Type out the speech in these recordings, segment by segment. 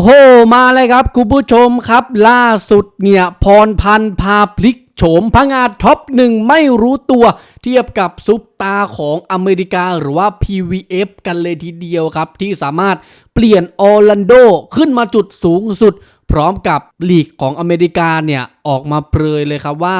โห มาเลยครับคุณผู้ชมครับ ล่าสุดเนี่ยพรพันธ์พาพลิกโฉมพังงาดท็อปหนึ่งไม่รู้ตัวเทียบกับซุปตาของอเมริกาหรือว่า PVF กันเลยทีเดียวครับ ที่สามารถเปลี่ยนออร์แลนโดขึ้นมาจุดสูงสุด พร้อมกับลีกของอเมริกาเนี่ยออกมาเปรยเลยครับว่า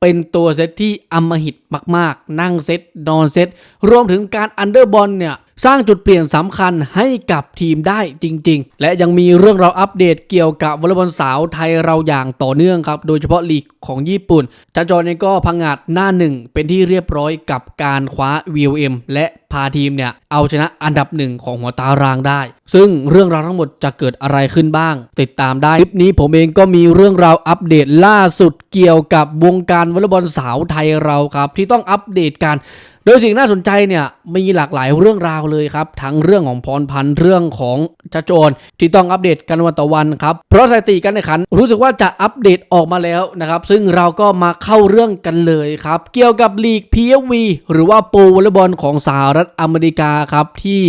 เป็นตัวเซตที่อำมหิตมาก ๆ นั่งเซตนอนเซตรวมถึงการอันเดอร์บอลเนี่ย สร้างจุดเปลี่ยนสำคัญให้กับทีมได้จริง ๆ และยังมีเรื่องราวอัปเดตเกี่ยวกับวอลเลย์บอลสาวไทยเราอย่างต่อเนื่องครับ โดยเฉพาะลีกของญี่ปุ่นจันจรเองก็พังงาดหน้าหนึ่งเป็นที่เรียบร้อยกับการคว้า VLM และพาทีมเนี่ยเอาชนะอันดับหนึ่งของหัวตารางได้ ซึ่งเรื่องราวทั้งหมดจะเกิดอะไรขึ้นบ้าง ติดตามได้คลิปนี้ผมเองก็มีเรื่องราวอัปเดตล่าสุดเกี่ยวกับวงการวอลเลย์บอลสาวไทยเราครับ ที่ต้องอัปเดตกันโดยสิ่งน่าสนใจเนี่ยมีหลากหลายเรื่องราวเลยครับ ทั้งเรื่องของพรพันธ์เรื่องของจัโจรที่ต้องอัปเดตกันวันต่อวันครับ เพราะสถิติการแข่งขัน รู้สึกว่าจะอัปเดตออกมาแล้วนะครับ ซึ่งเราก็มาเข้าเรื่องกันเลยครับ เกี่ยวกับลีก PFV หรือว่าโปรวอลเลย์บอลของสหรัฐอเมริกาครับที่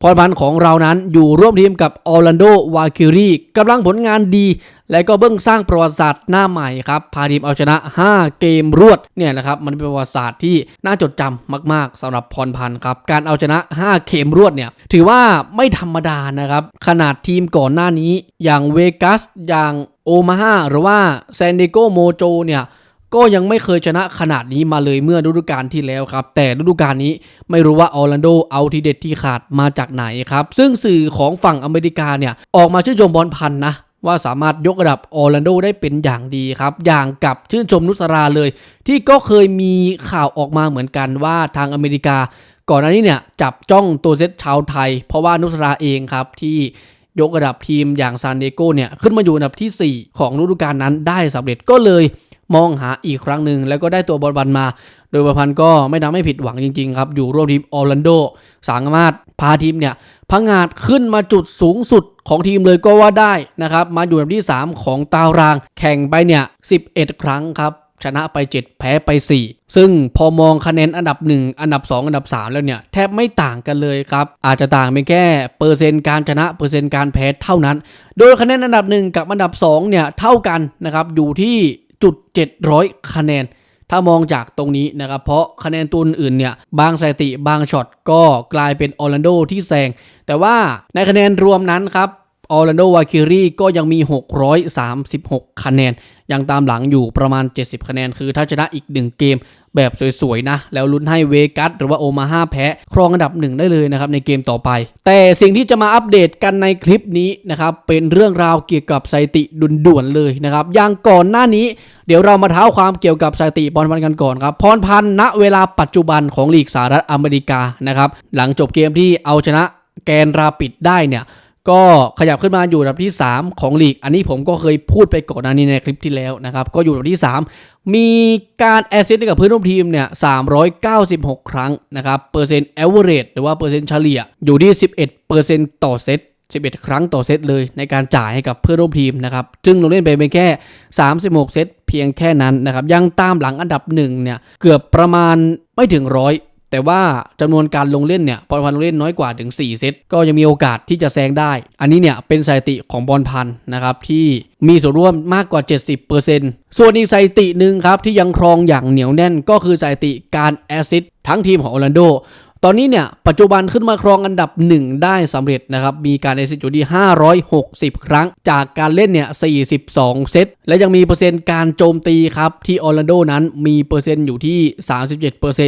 พรพันธ์ของเรานั้นอยู่ร่วมทีมกับออร์แลนโดวาคิรีกำลังผลงานดี และก็เบิ้งสร้างประวัติศาสตร์หน้าใหม่ครับ พาทีมเอาชนะ 5 เกมรวดเนี่ยนะครับ มันเป็นประวัติศาสตร์ที่น่าจดจำมาก ๆสำหรับพรพันธ์ครับ การเอาชนะ 5 เกมรวดเนี่ยถือว่าไม่ธรรมดานะครับ ขนาดทีมก่อนหน้านี้อย่างเวกัสอย่างโอมาฮาหรือว่าแซนดิโกโมโจเนี่ย ก็ยังไม่เคยชนะขนาดนี้มาเลยเมื่อฤดูกาลที่แล้วครับ แต่ฤดูกาลนี้ไม่รู้ว่าออร์แลนโดเอาทีเด็ดที่ขาดมาจากไหนครับ ซึ่งสื่อของฝั่งอเมริกาเนี่ยออกมาชื่นชมบอลพันธ์นะว่าสามารถยกระดับออร์แลนโดได้เป็นอย่างดีครับ อย่างกับชื่นชมนุสราเลย ที่ก็เคยมีข่าวออกมาเหมือนกันว่าทางอเมริกา ก่อนหน้านี้เนี่ยจับจ้องตัวเซตชาวไทย เพราะว่านุสราเองครับที่ยกระดับทีมอย่างซานเอโกเนี่ยขึ้นมาอยู่อันดับทีสี่4 ของฤดูกาลนั้นได้สำเร็จก็เลย มองหาอีกครั้งหนึ่งแล้วก็ได้ตัวบอลบันมา โดยบอลพันก็ไม่ทำให้ผิดหวังจริงๆครับ อยู่ร่วมทีมออร์แลนโดสามารถพาทีมเนี่ยพังงาดขึ้นมาจุดสูงสุดของทีมเลยก็ว่าได้นะครับ มาอยู่อันดับที่ 3 ของตาราง แข่งไปเนี่ย 11 ครั้งครับชนะไป 7 แพ้ไป 4 ซึ่งพอมองคะแนนอันดับ 1 อันดับ 2 อันดับ 3 แล้วเนี่ย แทบไม่ต่างกันเลยครับ อาจจะต่างเป็นแค่เปอร์เซ็นต์การชนะเปอร์เซ็นต์การแพ้เท่านั้น โดยคะแนนอันดับ 1 กับอันดับ 2 เนี่ย เท่ากันนะครับอยู่ที่ จุด700 คะแนน ถ้ามองจากตรงนี้นะครับ เพราะคะแนนตัวอื่นเนี่ยบางสถิติบางช็อตก็กลายเป็นออร์แลนโดที่แซง แต่ว่าในคะแนนรวมนั้นครับออร์แลนโดวาคิรีก็ยังมี 636 คะแนน ยังตามหลังอยู่ประมาณ 70 คะแนน คือถ้าชนะอีก 1 เกม แบบสวยๆนะ แล้วลุ้นให้เวกัสหรือว่าโอมาฮาแพ้ครองอันดับหนึ่งได้เลยนะครับในเกมต่อไป แต่สิ่งที่จะมาอัปเดตกันในคลิปนี้นะครับเป็นเรื่องราวเกี่ยวกับสถิติด่วนๆเลยนะครับอย่างก่อนหน้านี้เดี๋ยวเรามาเท้าความเกี่ยวกับสถิติพรพันธ์กันก่อนครับพรพันธ์ณเวลาปัจจุบันของลีกสหรัฐอเมริกานะครับหลังจบเกมที่เอาชนะแกนราปิดได้เนี่ย ก็ขยับขึ้นมาอยู่อันดับที่ 3 ของลีก อันนี้ผมก็เคยพูดไปก่อนหน้านี้ในคลิปที่แล้วนะครับ ก็อยู่อันดับที่ 3 มีการแอสซิสต์กับเพื่อนร่วมทีมเนี่ย396 ครั้งนะครับ เปอร์เซ็นต์แอเวอเรจหรือว่าเปอร์เซ็นต์เฉลี่ยอยู่ที่ 11เปอร์เซ็นต์ต่อเซต11 ครั้งต่อเซตเลยในการจ่ายให้กับเพื่อนร่วมทีมนะครับซึ่งลงเล่นไปเป็นแค่ 36 เซตเพียงแค่นั้นนะครับ ยังตามหลังอันดับหนึ่งเนี่ยเกือบประมาณไม่ถึงร้อย แต่ว่าจำนวนการลงเล่นเนี่ยบอลพันลงเล่นน้อยกว่าถึง 4 เซต ก็ยังมีโอกาสที่จะแซงได้ อันนี้เนี่ยเป็นสถิติของบอลพันนะครับที่มีส่วนร่วมมากกว่า 70%ส่วนอีกสถิติหนึ่งครับที่ยังครองอย่างเหนียวแน่นก็คือสถิติการแอซิสทั้งทีมของออร์แลนโด ตอนนี้เนี่ยปัจจุบันขึ้นมาครองอันดับ 1 ได้สำเร็จนะครับมีการแอสซิต์อยู่ที่ 560 ครั้ง จากการเล่นเนี่ย 42 เซต และยังมีเปอร์เซ็นต์การโจมตีครับ ที่ออร์แลนโดนั้นมีเปอร์เซ็นต์อยู่ที่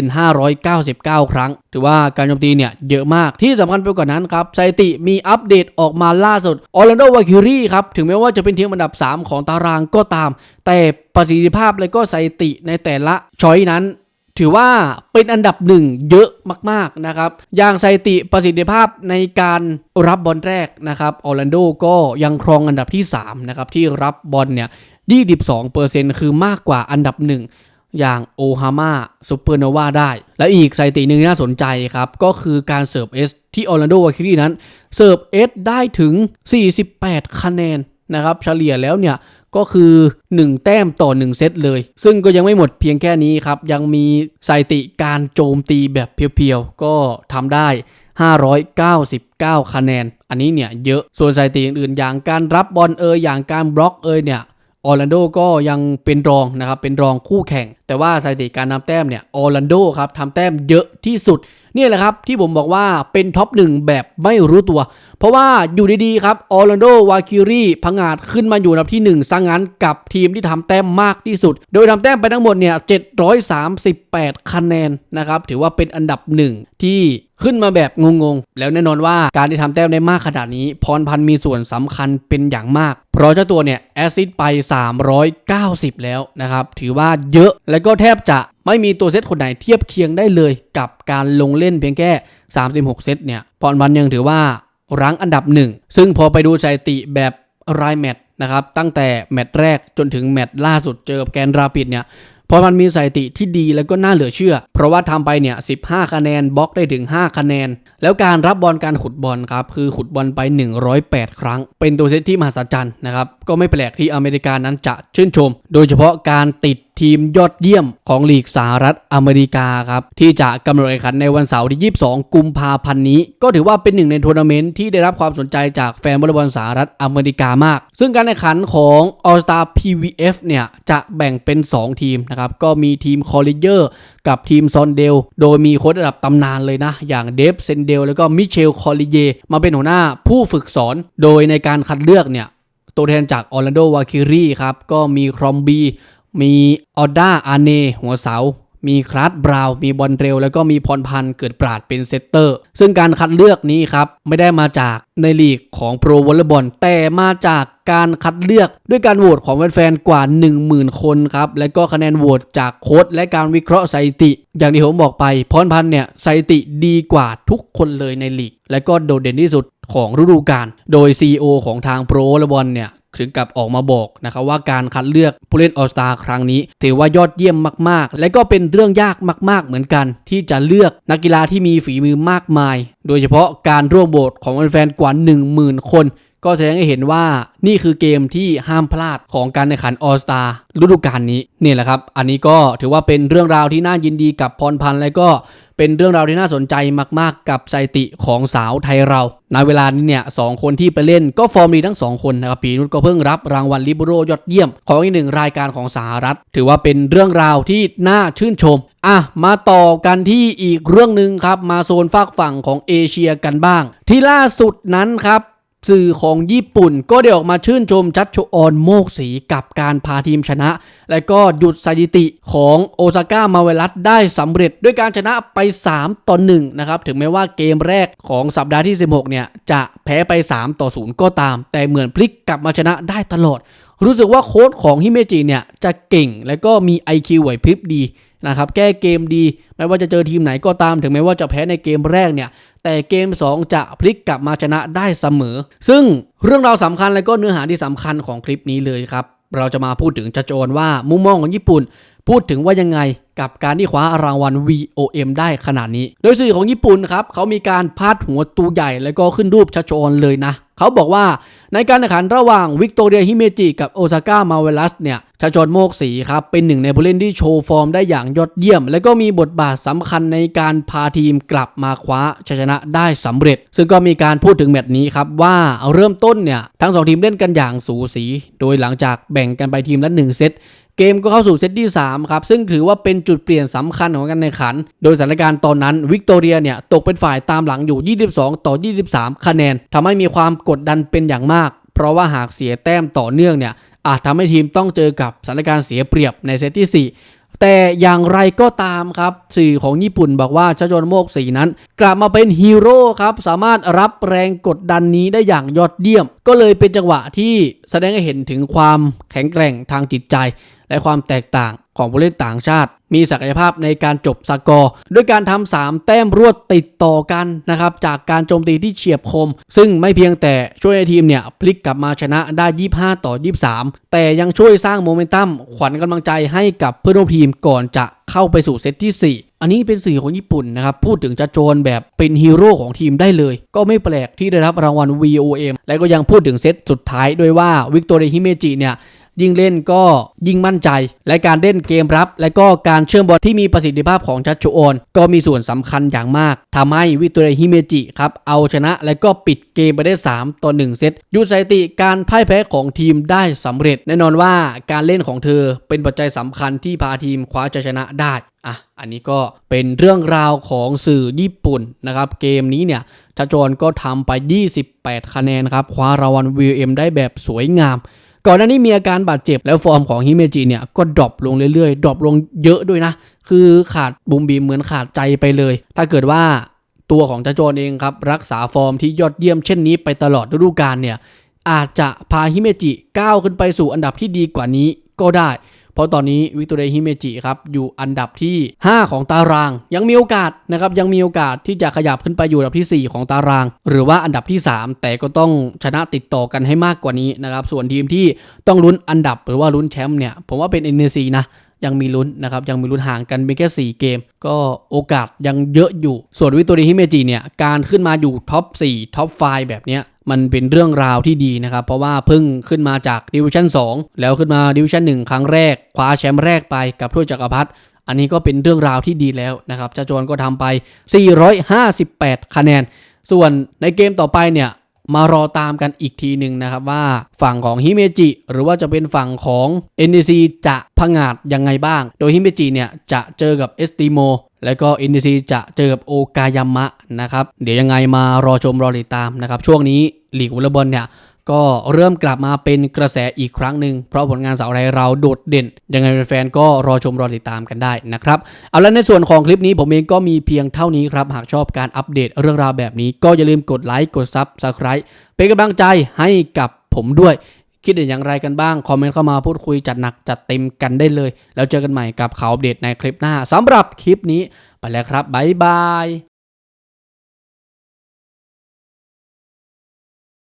37% 599 ครั้ง ถือว่าการโจมตีเนี่ยเยอะมากที่สำคัญไปกว่านั้นครับสถิติมีอัปเดตออกมาล่าสุดออร์แลนโดวาคิรีครับถึงแม้ว่าจะเป็นทีมอันดับ 3 ของตารางก็ตาม แต่ประสิทธิภาพและก็สถิติในแต่ละช้อยนั้น ถือว่าเป็นอันดับหนึ่งเยอะมากๆนะครับ อย่างสถิติประสิทธิภาพในการรับบอลแรกนะครับออร์แลนโดก็ยังครองอันดับที่3นะครับที่รับบอลเนี่ย22%คือมากกว่าอันดับหนึ่งอย่างโอฮาม่าซูเปอร์โนวาได้ และอีกสถิติหนึ่งน่าสนใจครับ ก็คือการเสิร์ฟเอสที่ออร์แลนโดวาคิรีนั้น เสิร์ฟเอสได้ถึง 48 คะแนนนะครับ เฉลี่ยแล้วเนี่ย ก็คือ 1 แต้มต่อ 1 เซตเลย ซึ่งก็ยังไม่หมดเพียงแค่นี้ครับ ยังมีสถิติการโจมตีแบบเพียวๆ ก็ทำได้ 599 คะแนน อันนี้เนี่ยเยอะ ส่วนสถิติอื่นๆ อย่างการรับบอลเอยอย่างการบล็อกเอยเนี่ยออร์แลนโดก็ยังเป็นรองนะครับ เป็นรองคู่แข่งแต่ว่าสถิติการนำแต้มเนี่ยออร์แลนโดครับทำแต้มเยอะที่สุดนี่แหละครับที่ผมบอกว่าเป็นท็อปหนึ่งแบบไม่รู้ตัว เพราะว่าอยู่ดีๆครับออร์แลนโดวาคิรีพังอาจขึ้นมาอยู่อันดับที่1ซังงั้นกับทีมที่ทำแต้มมากที่สุด โดยทำแต้มไปทั้งหมดเนี่ย738 คะแนนนะครับถือว่าเป็นอันดับหนึ่งที่ขึ้นมาแบบงงๆ แล้วแน่นอนว่าการที่ทำแต้มได้มากขนาดนี้ พรพันธ์มีส่วนสำคัญเป็นอย่างมาก เพราะเจ้าตัวเนี่ยแอซิสต์ไป 390 แล้วนะครับถือว่าเยอะและก็แทบจะไม่มีตัวเซตคนไหนเทียบเคียงได้เลยกับการลงเล่นเพียงแค่ 36 เซตเนี่ยพรพันยังถือว่ารั้งอันดับหนึ่งซึ่งพอไปดูสถิติแบบรายแมตช์นะครับตั้งแต่แมตช์แรกจนถึงแมตช์ล่าสุดเจอแกนราปิดเนี่ยพอมันมีสถิติที่ดีแล้วก็น่าเหลือเชื่อ เพราะว่าทำไปเนี่ย 15 คะแนนบล็อกได้ถึง 5 คะแนน แล้วการรับบอลการขุดบอลครับ คือขุดบอลไป 108 ครั้ง เป็นตัวเซตที่มหัศจรรย์นะครับ ก็ไม่แปลกที่อเมริกานั้นจะชื่นชม โดยเฉพาะการติด ทีมยอดเยี่ยมของลีกสหรัฐอเมริกาครับที่จะกำหนดการแข่งขันในวันเสาร์ที่ 22 กุมภาพันธ์นี้ ก็ถือว่าเป็นหนึ่งในทัวร์นาเมนต์ที่ได้รับความสนใจจากแฟนวอลเลย์บอลสหรัฐอเมริกามาก ซึ่งการแข่งขันของ All Star PVF เนี่ยจะแบ่งเป็น 2 ทีมนะครับก็มีทีมคอลเลเยอร์กับทีมซอนเดล โดยมีโค้ชระดับตำนานเลยนะ อย่างเดฟเซนเดล แล้วก็มิเชลคอลเลเย มาเป็นหัวหน้าผู้ฝึกสอน โดยในการคัดเลือกเนี่ยตัวแทนจากออร์แลนโดวาคิรีครับ ก็มีครอมบี มีออด้าอาเนหัวเสา มีคลาสบราวมีบอลเร็ว แล้วก็มีพรพันธ์เกิดปราดเป็นเซตเตอร์ ซึ่งการคัดเลือกนี้ครับ ไม่ได้มาจากในลีกของโปรวอลเลย์บอลแต่มาจากการคัดเลือกด้วยการโหวตของแฟนๆ กว่า 10,000 คนครับ และก็คะแนนโหวตจากโค้ดและการวิเคราะห์สถิติ อย่างที่ผมบอกไปพรพันธ์เนี่ยสถิติดีกว่าทุกคนเลยในลีก และก็โดดเด่นที่สุดของฤดูกาล โดย CEO ของทางโปรวอลเลย์บอลเนี่ย ถึงกับออกมาบอกนะครับว่าการคัดเลือกผู้เล่นออสตาครั้งนี้ ถือว่ายอดเยี่ยมมากๆ และก็เป็นเรื่องยากมาก ๆ เหมือนกัน ที่จะเลือกนักกีฬาที่มีฝีมือมากมาย โดยเฉพาะการร่วมโหวตของแฟนๆกว่า 10,000 คนก็แสดงให้เห็นว่านี่คือเกมที่ห้ามพลาดของการแข่งขันออสตาฤดูกาลนี้นี่แหละครับ อันนี้ก็ถือว่าเป็นเรื่องราวที่น่ายินดีกับพรพันธ์และก็ เป็นเรื่องราวที่น่าสนใจมากๆ กับสถิติของสาวไทยเราในเวลานี้เนี่ยสองคนที่ไปเล่นก็ฟอร์มดีทั้งสองคนนะครับปีนุชก็เพิ่งรับรางวัลลิเบโรยอดเยี่ยม ของอีกหนึ่งรายการของสหรัฐ ถือว่าเป็นเรื่องราวที่น่าชื่นชมอะมาต่อกันที่อีกเรื่องหนึ่งครับมาโซนฝากฝั่งของเอเชียกันบ้าง ที่ล่าสุดนั้นครับ สื่อของญี่ปุ่นก็ได้ออกมาชื่นชมชัดโชออนโมกสีกับการพาทีมชนะ และก็หยุดสถิติของโอซาก้ามาเวลัสได้สำเร็จด้วยการชนะไป 3 ต่อ 1 นะครับ ถึงแม้ว่าเกมแรกของสัปดาห์ที่ 16 เนี่ย จะแพ้ไป 3 ต่อ 0 ก็ตาม แต่เหมือนพลิกกลับมาชนะได้ตลอด รู้สึกว่าโค้ชของฮิเมจิเนี่ย จะเก่งและก็มี IQ ไหวพริบดี นะครับแก้เกมดี ไม่ว่าจะเจอทีมไหนก็ตามถึงแม้ว่าจะแพ้ในเกมแรกเนี่ยแต่เกม 2 จะพลิกกลับมาชนะได้เสมอ ซึ่งเรื่องราวสำคัญและก็เนื้อหาที่สำคัญของคลิปนี้เลยครับเราจะมาพูดถึงจะโจนว่ามุมมองของญี่ปุ่น พูดถึงว่ายังไงกับการที่คว้ารางวัล VOM ได้ขนาดนี้ โดยสื่อของญี่ปุ่นครับเขามีการพาดหัวตูใหญ่แล้วก็ขึ้นรูปชัชโอนเลยนะ เขาบอกว่าในการแข่งขันระหว่างวิกตอเรียฮิเมจิกับโอซาก้ามาเวลัสเนี่ยชาชนโมกสีครับ เป็นหนึ่งในผู้เล่นที่โชว์ฟอร์มได้อย่างยอดเยี่ยม และก็มีบทบาทสำคัญในการพาทีมกลับมาคว้าชัยชนะได้สำเร็จ ซึ่งก็มีการพูดถึงแมตช์นี้ครับว่าเริ่มต้นเนี่ยทั้งสองทีมเล่นกันอย่างสูสี โดยหลังจากแบ่งกันไปทีมละหนึ่งเซต เกมก็เข้าสู่เซตที่3ครับซึ่งถือว่าเป็นจุดเปลี่ยนสำคัญของการแข่งขัน โดยสถานการณ์ตอนนั้นวิกตอเรียเนี่ยตกเป็นฝ่ายตามหลังอยู่ 22 ต่อ 23 คะแนนทำให้มีความกดดันเป็นอย่างมาก เพราะว่าหากเสียแต้มต่อเนื่องเนี่ยอาจทำให้ทีมต้องเจอกับสถานการณ์เสียเปรียบในเซตที่ 4 แต่อย่างไรก็ตามครับ สื่อของญี่ปุ่นบอกว่าชาจนโมกสีนั้น กลับมาเป็นฮีโร่ครับ สามารถรับแรงกดดันนี้ได้อย่างยอดเยี่ยม ก็เลยเป็นจังหวะที่แสดงให้เห็นถึงความแข็งแกร่งทางจิตใจ และความแตกต่าง ของผู้เล่นต่างชาติ มีศักยภาพในการจบสกอร์ด้วยการทำ3แต้มรวดติดต่อกันนะครับจากการโจมตีที่เฉียบคม ซึ่งไม่เพียงแต่ช่วยให้ทีมเนี่ยพลิกกลับมาชนะได้ 25 ต่อ 23 แต่ยังช่วยสร้างโมเมนตัมขวัญกำลังใจให้กับเพื่อนร่วมทีมก่อนจะเข้าไปสู่เซตที่ 4 อันนี้เป็นสื่อของญี่ปุ่นนะครับ พูดถึงจะโจนแบบเป็นฮีโร่ของทีมได้เลย ก็ไม่แปลกที่ได้รับรางวัล VOM และก็ยังพูดถึงเซตสุดท้ายด้วยว่าวิกตอเรีฮิเมจิเนี่ย ยิ่งเล่นก็ยิ่งมั่นใจ และการเล่นเกมรับ และก็การเชื่อมบอลที่มีประสิทธิภาพของชัชชุโอนก็มีส่วนสำคัญอย่างมากทำให้วิตัวเรฮิเมจิครับเอาชนะและก็ปิดเกมไปได้ 3 ต่อ 1 เซตยุดสถิติการพ่ายแพ้ของทีมได้สำเร็จ แน่นอนว่าการเล่นของเธอเป็นปัจจัยสำคัญที่พาทีมคว้าชัยชนะได้อะอันนี้ก็เป็นเรื่องราวของสื่อญี่ปุ่นนะครับเกมนี้เนี่ยชัชโอนก็ทำไป 28 คะแนนครับคว้ารางวัล VM ได้แบบสวยงาม ก่อนหน้านี้มีอาการบาดเจ็บแล้วฟอร์มของฮิเมจิเนี่ยก็ดรอปลงเรื่อยๆดรอปลงเยอะด้วยนะ คือขาดบุมบีมเหมือนขาดใจไปเลย ถ้าเกิดว่าตัวของจาโจนเองครับ รักษาฟอร์มที่ยอดเยี่ยมเช่นนี้ไปตลอดฤดูกาลเนี่ยอาจจะพาฮิเมจิก้าวขึ้นไปสู่อันดับที่ดีกว่านี้ก็ได้ เพราะตอนนี้วิกตอเรฮิเมจิครับอยู่อันดับที่ 5 ของตาราง ยังมีโอกาสนะครับยังมีโอกาสที่จะขยับขึ้นไปอยู่อันดับทีสี่ 4 ของตาราง หรือว่าอันดับที่ 3 แต่ก็ต้องชนะติดต่อกันให้มากกว่านี้นะครับส่วนทีมที่ต้องลุ้นอันดับหรือว่าลุ้นแชมป์เนี่ยผมว่าเป็นเอเนซีนะ ยังมีลุ้นนะครับยังมีลุ้นห่างกันเพียงแค่4เกม ก็โอกาสยังเยอะอยู่ ส่วนวิต o ริฮิเมจิเนี่ยการขึ้นมาอยู่ท็อป4ท็อป5แบบเนี้ยมันเป็นเรื่องราวที่ดีนะครับ เพราะว่าเพิ่งขึ้นมาจากดิวิชั่น2 แล้วขึ้นมาดิวิชั่น1 ครั้งแรก คว้าแชมป์แรกไปกับถ้วยจักรพรรดิอันนี้ก็เป็นเรื่องราวที่ดีแล้วนะครับจาโจนก็ทำไป 458 คะแนน ส่วนในเกมต่อไปเนี่ย มารอตามกันอีกทีหนึ่งนะครับว่าฝั่งของฮิเมจิหรือว่าจะเป็นฝั่งของ NDC จะผงาดยังไงบ้าง โดยฮิเมจิเนี่ยจะเจอกับเอสติโมแล้วก็ NDC จะเจอกับโอกายามะนะครับ เดี๋ยวยังไงมารอชมรอติดตามนะครับ ช่วงนี้หลีกวอลเลย์บอลเนี่ย ก็เริ่มกลับมาเป็นกระแสอีกครั้งหนึ่งเพราะผลงานสาวไทยเราโดดเด่น ยังไงแฟนๆก็รอชมรอติดตามกันได้นะครับเอาละในส่วนของคลิปนี้ผมเองก็มีเพียงเท่านี้ครับหากชอบการอัปเดตเรื่องราวแบบนี้ ก็อย่าลืมกดไลค์กดซับสไคร b e เป็นกำลังใจให้กับผมด้วยคิดเห็นอย่างไรกันบ้าง คอมเมนต์เข้ามาพูดคุยจัดหนักจัดเต็มกันได้เลย แล้วเจอกันใหม่กับข่าวอัปเดตในคลิปหน้าสำหรับคลิปนี้ไปแล้วครับบ๊ายบาย